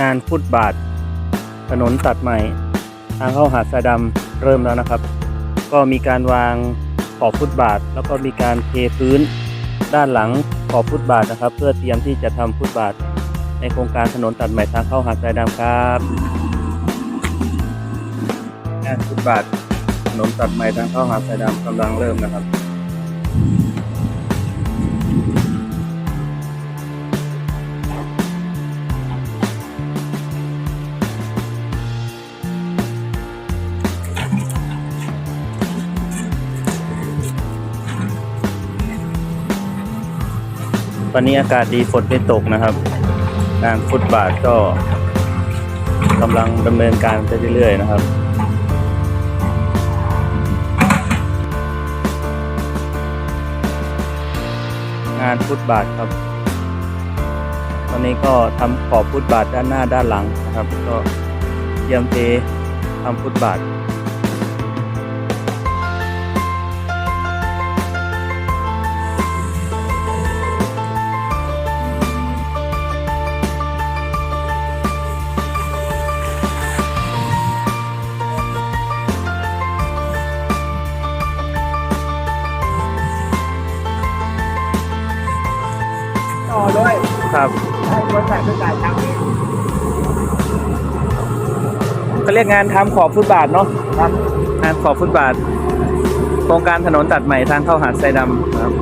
งานฟุตบาท ถนนตัดใหม่ ทางเข้าหาดทรายดำเริ่มแล้วนะครับ ก็มีการวางขอบฟุตบาท แล้วก็มีการเทพื้นด้านหลังขอบฟุตบาทนะครับ เพื่อเตรียมที่จะทำฟุตบาท ในโครงการถนนตัดใหม่ทางเข้าหาดทรายดำครับงานฟุตบาทถนนตัดใหม่ทางเข้าหาดทรายดำกำลังเริ่มนะครับ ตอนนี้อากาศดีฝนไม่ตกนะครับ งานฟุตบาทก็กำลังดำเนินการไปเรื่อยๆนะครับงานฟุตบาทครับ ตอนนี้ก็ทำขอบฟุตบาทด้านหน้าด้านหลังนะครับ ก็เตรียมเททำฟุตบาท อด้วยครับให้บริษัทเป็นการทำเองเขาเรียกงานทำขอบฟุตบาทเนาะครับงานขอบฟุตบาท โครงการถนนตัดใหม่ทางเข้าหาดไซดำครับ